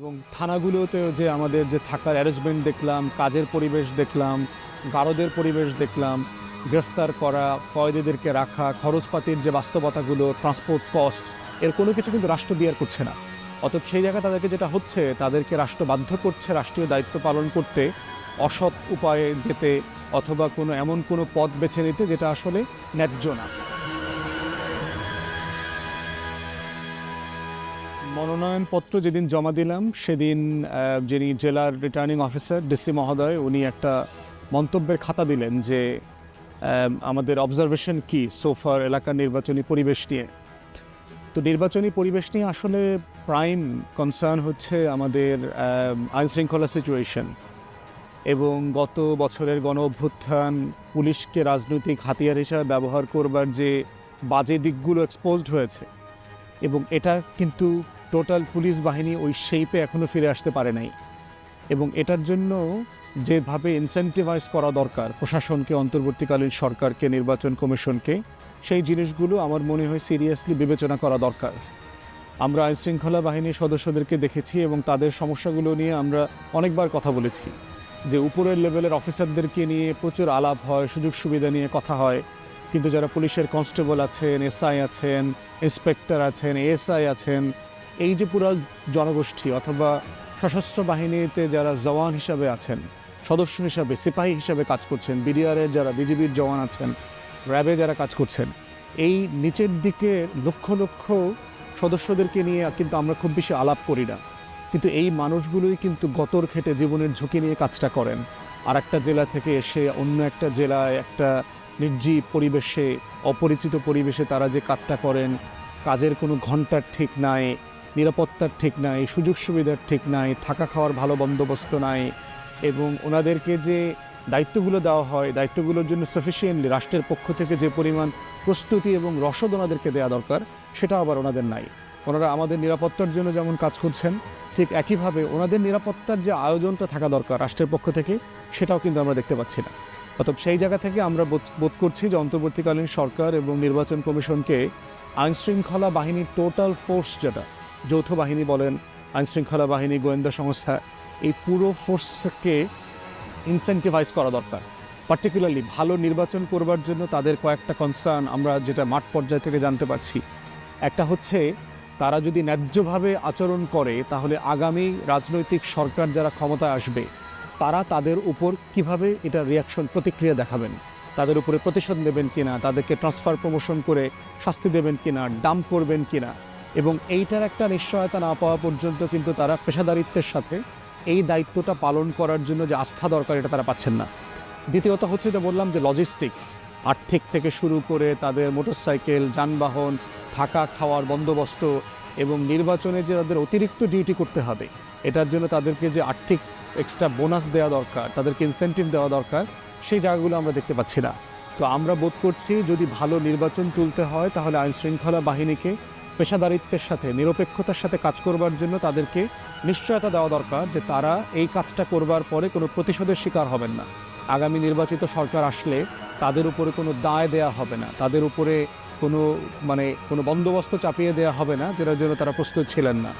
এবং থানাগুলোতেও যে আমাদের যে থাকার অ্যারেঞ্জমেন্ট দেখলাম, কাজের পরিবেশ দেখলাম, গারদের পরিবেশ দেখলাম, গ্রেফতার করা, কয়েদিদেরকে রাখা, খরচপাতির যে বাস্তবতাগুলো ট্রান্সপোর্ট কস্ট এর কোনো কিছু কিন্তু রাষ্ট্র বিয়ার করছে না। অতএব সেই জায়গায় তাদেরকে যেটা হচ্ছে, তাদেরকে রাষ্ট্র বাধ্য করছে রাষ্ট্রীয় দায়িত্ব পালন করতে, অসৎ উপায়ে যেতে অথবা কোনো এমন কোনো পথ বেছে নিতে যেটা আসলে ন্যায্য না। মনোনয়নপত্র যেদিন জমা দিলাম, সেদিন যিনি জেলার রিটার্নিং অফিসার, ডিসি মহোদয়, উনি একটা মন্তব্যের খাতা দিলেন যে আমাদের অবজারভেশন কি সোফার এলাকার নির্বাচনী পরিবেশ নিয়ে। তো নির্বাচনী পরিবেশ নিয়ে আসলে প্রাইম কনসার্ন হচ্ছে আমাদের আইন শৃঙ্খলা সিচুয়েশন এবং গত বছরের গণ অভ্যুত্থান, পুলিশকে রাজনৈতিক হাতিয়ার হিসাবে ব্যবহার করবার যে বাজে দিকগুলো এক্সপোজড হয়েছে, এবং এটা কিন্তু টোটাল পুলিশ বাহিনী ওই শেপে এখনও ফিরে আসতে পারে নাই। এবং এটার জন্য যেভাবে ইনসেন্টিভাইজ করা দরকার প্রশাসনকে, অন্তর্বর্তীকালীন সরকারকে, নির্বাচন কমিশনকে, সেই জিনিসগুলো আমার মনে হয় সিরিয়াসলি বিবেচনা করা দরকার। আমরা আইনশৃঙ্খলা বাহিনীর সদস্যদেরকে দেখেছি এবং তাদের সমস্যাগুলো নিয়ে আমরা অনেকবার কথা বলেছি। যে উপরের লেভেলের অফিসারদেরকে নিয়ে প্রচুর আলাপ হয়, সুযোগ সুবিধা নিয়ে কথা হয়। কিন্তু যারা পুলিশের কনস্টেবল আছেন, এসআই আছেন, ইন্সপেক্টর আছেন, এএসআই আছেন এই যে পুরো জনগোষ্ঠী অথবা সশস্ত্র বাহিনীতে যারা জওয়ান হিসাবে আছেন, সদস্য হিসাবে, সিপাহী হিসাবে কাজ করছেন বিডিআরের যারা, বিজিবির জওয়ান আছেন, র্যাবে যারা কাজ করছেন, এই নিচের দিকে লক্ষ লক্ষ সদস্যদেরকে নিয়ে কিন্তু আমরা খুব বেশি আলাপ করি না। কিন্তু এই মানুষগুলোই কিন্তু গতর খেটে জীবনের ঝুঁকি নিয়ে কাজটা করেন। আর একটা জেলা থেকে এসে অন্য একটা জেলায় একটা নির্জীব পরিবেশে, অপরিচিত পরিবেশে তারা যে কাজটা করেন, কাজের কোনো ঘণ্টার ঠিক নাই নিরাপত্তার ঠিক নাই, সুযোগ সুবিধার ঠিক নাই, থাকা খাওয়ার ভালো বন্দোবস্ত নাই এবং ওনাদেরকে যে দায়িত্বগুলো দেওয়া হয়, দায়িত্বগুলোর জন্য সাফিসিয়েন্টলি রাষ্ট্রের পক্ষ থেকে যে পরিমাণ প্রস্তুতি এবং রসদ ওনাদেরকে দেওয়া দরকার, সেটা আবার ওনাদের নাই। ওনারা আমাদের নিরাপত্তার জন্য যেমন কাজ করছেন, ঠিক একইভাবে ওনাদের নিরাপত্তার যে আয়োজনটা থাকা দরকার রাষ্ট্রের পক্ষ থেকে, সেটাও কিন্তু আমরা দেখতে পাচ্ছি না। অতএব সেই জায়গা থেকে আমরা বোধ করছি যে অন্তর্বর্তীকালীন সরকার এবং নির্বাচন কমিশনকে আইনশৃঙ্খলা বাহিনীর টোটাল ফোর্স যেটা যৌথ বাহিনী বলেন, আইনশৃঙ্খলা বাহিনী, গোয়েন্দা সংস্থা, এই পুরো ফোর্সকে ইনসেন্টিভাইজ করা দরকার। পার্টিকুলারলি ভালো নির্বাচন করবার জন্য তাদের কয়েকটা কনসার্ন আমরা যেটা মাঠ পর্যায় থেকে জানতে পারছি। একটা হচ্ছে, তারা যদি ন্যায্যভাবে আচরণ করে, তাহলে আগামী রাজনৈতিক সরকার যারা ক্ষমতায় আসবে, তারা তাদের উপর কীভাবে এটা রিয়াকশন প্রতিক্রিয়া দেখাবেন? তাদের উপরে প্রতিশোধ নেবেন কিনা? তাদেরকে ট্রান্সফার প্রমোশন করে শাস্তি দেবেন কিনা? ডাম্প করবেন কিনা? এবং এইটার একটা নিশ্চয়তা না পাওয়া পর্যন্ত কিন্তু তারা পেশাদারিত্বের সাথে এই দায়িত্বটা পালন করার জন্য যে আস্থা দরকার, এটা তারা পাচ্ছেন না। দ্বিতীয়ত হচ্ছে যে বললাম যে লজিস্টিক্স আর্থিক থেকে শুরু করে তাদের মোটরসাইকেল যানবাহন, থাকা খাওয়ার বন্দোবস্ত এবং নির্বাচনে যে তাদের অতিরিক্ত ডিউটি করতে হবে, এটার জন্য তাদেরকে যে আর্থিক এক্সট্রা বোনাস দেওয়া দরকার, তাদেরকে ইনসেন্টিভ দেওয়া দরকার, সেই জায়গাগুলো আমরা দেখতে পাচ্ছি না। তো আমরা বোধ করছি যদি ভালো নির্বাচন তুলতে হয়, তাহলে আইন শৃঙ্খলা বাহিনীকে পেশাদারিত্বের সাথে, নিরপেক্ষতার সাথে কাজ করবার জন্য তাদেরকে নিশ্চয়তা দেওয়া দরকার যে তারা এই কাজটা করবার পরে কোনো প্রতিশোধের শিকার হবেন না। আগামী নির্বাচিত সরকার আসলে তাদের উপরে কোনো দায় দেয়া হবে না, তাদের উপরে কোনো মানে কোনো বন্দোবস্ত চাপিয়ে দেওয়া হবে না যেটার জন্য তারা প্রস্তুত ছিলেন না।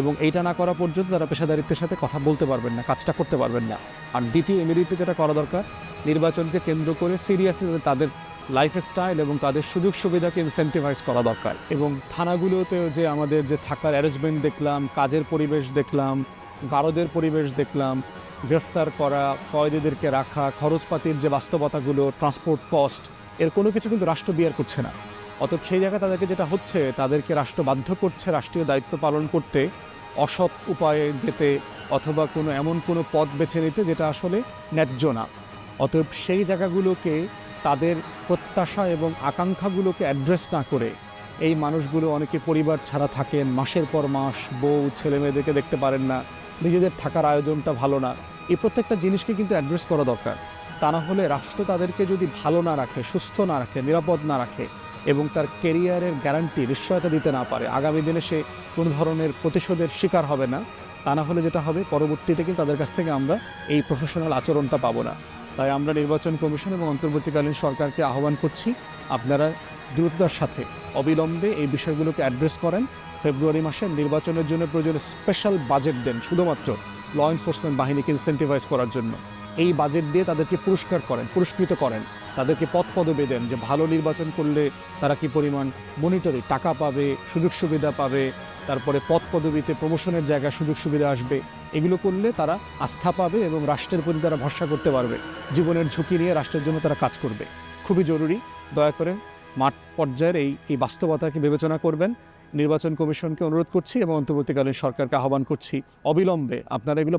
এবং এইটা না করা পর্যন্ত তারা পেশাদারিত্বের সাথে কথা বলতে পারবেন না, কাজটা করতে পারবেন না। আর দ্বিতীয় ইমিডিয়েটলি যেটা করা দরকার, নির্বাচনকে কেন্দ্র করে সিরিয়াসলি তাদের লাইফস্টাইল এবং তাদের সুযোগ সুবিধাকে ইনসেন্টিভাইজ করা দরকার। এবং থানাগুলোতেও যে আমাদের যে থাকার অ্যারেঞ্জমেন্ট দেখলাম, কাজের পরিবেশ দেখলাম, গারদের পরিবেশ দেখলাম, গ্রেফতার করা, কয়েদিদেরকে রাখা, খরচপাতির যে বাস্তবতাগুলো ট্রান্সপোর্ট কস্ট এর কোনো কিছু কিন্তু রাষ্ট্র বিয়ার করছে না। অতএব সেই জায়গায় তাদেরকে যেটা হচ্ছে, তাদেরকে রাষ্ট্র বাধ্য করছে রাষ্ট্রীয় দায়িত্ব পালন করতে, অসৎ উপায়ে যেতে অথবা কোনো এমন কোনো পথ বেছে নিতে যেটা আসলে ন্যায্য না। অতএব সেই জায়গাগুলোকে প্রত্যাশা এবং আকাঙ্ক্ষাগুলোকে অ্যাড্রেস না করে। এই মানুষগুলো অনেকে পরিবার ছাড়া থাকেন, মাসের পর মাস বউ, ছেলে মেয়েদেরকে দেখতে পারেন না, নিজেদের থাকার আয়োজনটা ভালো না। এই প্রত্যেকটা জিনিসকে কিন্তু অ্যাড্রেস করা দরকার। তা না হলে রাষ্ট্র তাদেরকে যদি ভালো না রাখে, সুস্থ না রাখে, নিরাপদ না রাখে এবং তার কেরিয়ারের গ্যারান্টি নিশ্চয়তা দিতে না পারে, আগামী দিনে সে কোনো ধরনের প্রতিশোধের শিকার হবে না। তা না হলে যেটা হবে, পরবর্তীতে কিন্তু তাদের কাছ থেকে আমরা এই প্রফেশনাল আচরণটা পাবো না। তাই আমরা নির্বাচন কমিশন এবং অন্তর্বর্তীকালীন সরকারকে আহ্বান করছি আপনারা দ্রুততার সাথে অবিলম্বে এই বিষয়গুলোকে অ্যাড্রেস করেন। ফেব্রুয়ারি মাসে নির্বাচনের জন্য প্রয়োজনে স্পেশাল বাজেট দেন শুধুমাত্র ল এনফোর্সমেন্ট বাহিনীকে ইনসেন্টিভাইজ করার জন্য। এই বাজেট দিয়ে তাদেরকে পুরস্কার করেন, পুরস্কৃত করেন। তাদেরকে পথ পদবি দেন যে ভালো নির্বাচন করলে তারা কি পরিমাণ মনিটরি টাকা পাবে, সুযোগ সুবিধা পাবে, তারপরে পদ পদবিতে প্রমোশনের জায়গায় সুযোগ সুবিধা আসবে। এগুলো করলে তারা আস্থা পাবে এবং রাষ্ট্রের প্রতি তারা ভরসা করতে পারবে। জীবনের ঝুঁকি নিয়ে রাষ্ট্রের জন্য তারা কাজ করবে। খুবই জরুরি। দয়া করে মাঠ পর্যায়ের এই এই বাস্তবতাকে বিবেচনা করবেন। নির্বাচন কমিশনকে অনুরোধ করছি এবং অন্তর্বর্তীকালীন সরকারকে আহ্বান করছি। অবিলম্বে আপনারা এগুলো